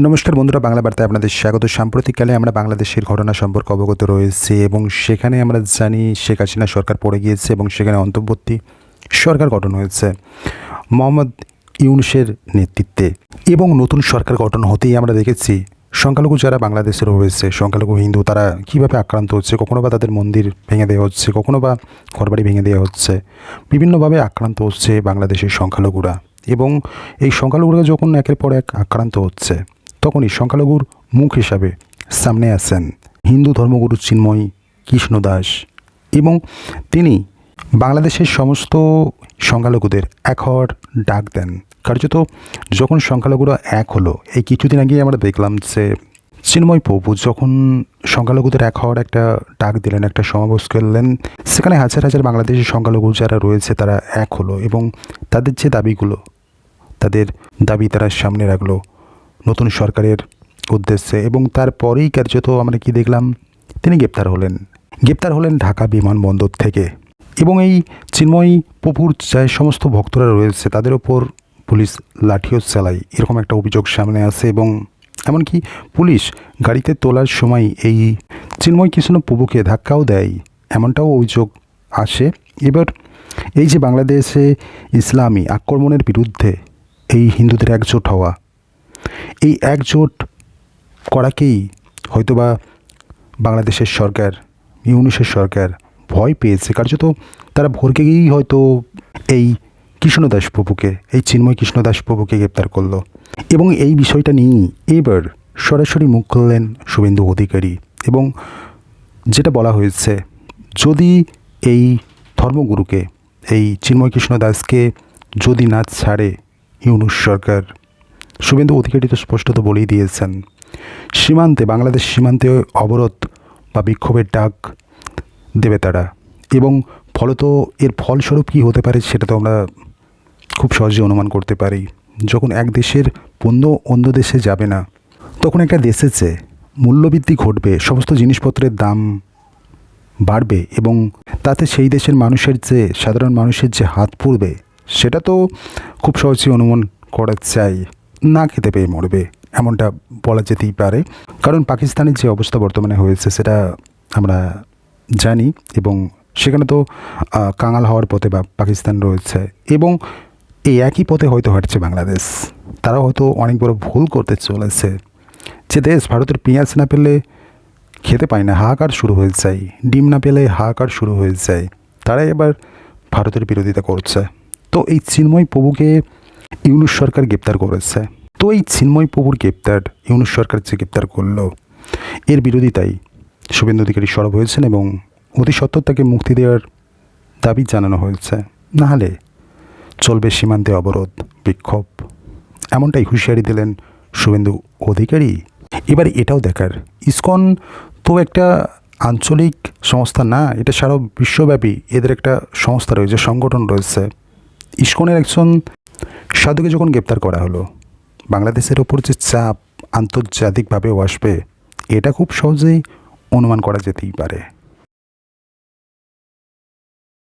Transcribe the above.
নমস্কার বন্ধুরা, বাংলা বার্তায় আপনাদের স্বাগত। সাম্প্রতিককালে আমরা বাংলাদেশের ঘটনা সম্পর্কে অবগত রয়েছে এবং সেখানে আমরা জানি শেখ হাসিনা সরকার পড়ে গিয়েছে এবং সেখানে অন্তর্বর্তী সরকার গঠন হয়েছে। মোহাম্মদ ইউনুসের নেতৃত্বে এবং নতুন সরকার গঠন হতেই আমরা দেখেছি সংখ্যালঘু যারা বাংলাদেশের রয়েছে, সংখ্যালঘু হিন্দু, তারা কীভাবে আক্রান্ত হচ্ছে, কখনো বা তাদের মন্দির ভেঙে দেওয়া হচ্ছে, কখনো বা ঘরবাড়ি ভেঙে দেওয়া হচ্ছে, বিভিন্নভাবে আক্রান্ত হচ্ছে বাংলাদেশের সংখ্যালঘুরা। এবং এই সংখ্যালঘুরা যখন একের পর এক আক্রান্ত হচ্ছে তখনই সংখ্যালঘুর মুখ হিসাবে সামনে আসেন হিন্দু ধর্মগুরু চিন্ময় কৃষ্ণ দাস এবং তিনি বাংলাদেশের সমস্ত সংখ্যালঘুদের এক হওয়ার ডাক দেন। কার্যত যখন সংখ্যালঘুরা এক হলো, এই কিছুদিন আগেই আমরা দেখলাম যে চিন্ময় প্রভু যখন সংখ্যালঘুদের এক হওয়ার একটা ডাক দিলেন, একটা সমাবেশ করলেন, সেখানে হাজার হাজার বাংলাদেশের সংখ্যালঘু যারা রয়েছে তারা এক হলো এবং তাদের যে দাবিগুলো, তাদের দাবি তারা সামনে রাখল। নতুন সরকারের উদ্দেশ্যে এবং তারপরেই কার্যত আমরা কি দেখলাম? তিনি গ্রেপ্তার হলেন। গ্রেপ্তার হলেন ঢাকা বিমানবন্দর থেকে। এবং এই চিন্ময়ী পপুর যে সমস্ত ভক্তরা রয়েছে, তাদের ওপর পুলিশ লাঠিও চালায়। এরকম একটা অভিযোগ সামনে আসে এবং এমনকি পুলিশ গাড়িতে তোলার সময় এই চিন্ময় কৃষ্ণ প্রভুকে ধাক্কাও দেয়। এমনটাও অভিযোগ আসে। এবার এই যে বাংলাদেশে ইসলামী আক্রমণের বিরুদ্ধে এই হিন্দুদের একজোট হওয়া এই একজোট করাকেই হয়তোবা বাংলাদেশের সরকার ইউনিসের সরকার ভয় পেয়েছে। কার্যত তারা ভোরকে গিয়েই হয়তো এই কৃষ্ণদাস প্রভুকে, এই চিন্ময় কৃষ্ণদাস প্রভুকে গ্রেপ্তার করল। এবং এই বিষয়টা নিয়েই এবার সরাসরি মুখ খুললেন শুভেন্দু অধিকারী। এবং যেটা বলা হয়েছে, যদি এই ধর্মগুরুকে, এই চিন্ময় কৃষ্ণ দাসকে যদি না ছাড়ে ইউনুস সরকার শুভেন্দু অধিকারী তো স্পষ্টত বলেই দিয়েছেন। সীমান্তে, বাংলাদেশ সীমান্তে অবরোধ বা বিক্ষোভের ডাক দেবে তারা। এবং ফলত এর ফলস্বরূপ কী হতে পারে সেটা তো আমরা খুব সহজে অনুমান করতে পারি। যখন এক দেশের পণ্য অন্য দেশে যাবে না, তখন একটা দেশে যে মূল্যবৃদ্ধি ঘটবে, সমস্ত জিনিসপত্রের দাম বাড়বে এবং তাতে সেই দেশের মানুষের যে, সাধারণ মানুষের যে হাত পড়বে, সেটা তো খুব সহজে অনুমান করা চাই না খেতে পেয়ে মরবে, এমনটা বলা যেতেই পারে। কারণ পাকিস্তানের যে অবস্থা বর্তমানে হয়েছে সেটা আমরা জানি এবং সেখানে তো কাঙাল হওয়ার পথে বা পাকিস্তান রয়েছে এবং এই একই পথে হয়তো হাঁটছে বাংলাদেশ। তারা হয়তো অনেক বড় ভুল করতে চলেছে। যে দেশ ভারতের পেঁয়াজ না পেলে খেতে পায় না, হাহাকার শুরু হয়ে যায়। ডিম না পেলে হাহাকার শুরু হয়ে যায়। তারাই এবার ভারতের বিরোধিতা করছে। তো এই চিন্ময় প্রভুকে ইউনুস সরকার গ্রেপ্তার করেছে। তো এই চিন্ময় প্রভুর গ্রেপ্তার ইউনুস সরকার যে গ্রেপ্তার করল, এর বিরোধিতাই শুভেন্দু অধিকারী সরব হয়েছেন এবং অতি সত্বর তাকে মুক্তি দেওয়ার দাবি জানানো হয়েছে। নাহলে চলবে সীমান্তে অবরোধ, বিক্ষোভ। এমনটাই হুঁশিয়ারি দিলেন শুভেন্দু অধিকারী। এবার এটাও দেখার, ইসকন তো একটা আঞ্চলিক সংস্থা না, এটা সারা বিশ্বব্যাপী এদের একটা সংস্থা রয়েছে, সংগঠন রয়েছে। ইসকনের একজন সাধুকে যখন গ্রেপ্তার করা হলো, বাংলাদেশের ওপর যে চাপ আন্তর্জাতিকভাবে আসবে, এটা খুব সহজেই অনুমান করা যেতেই পারে।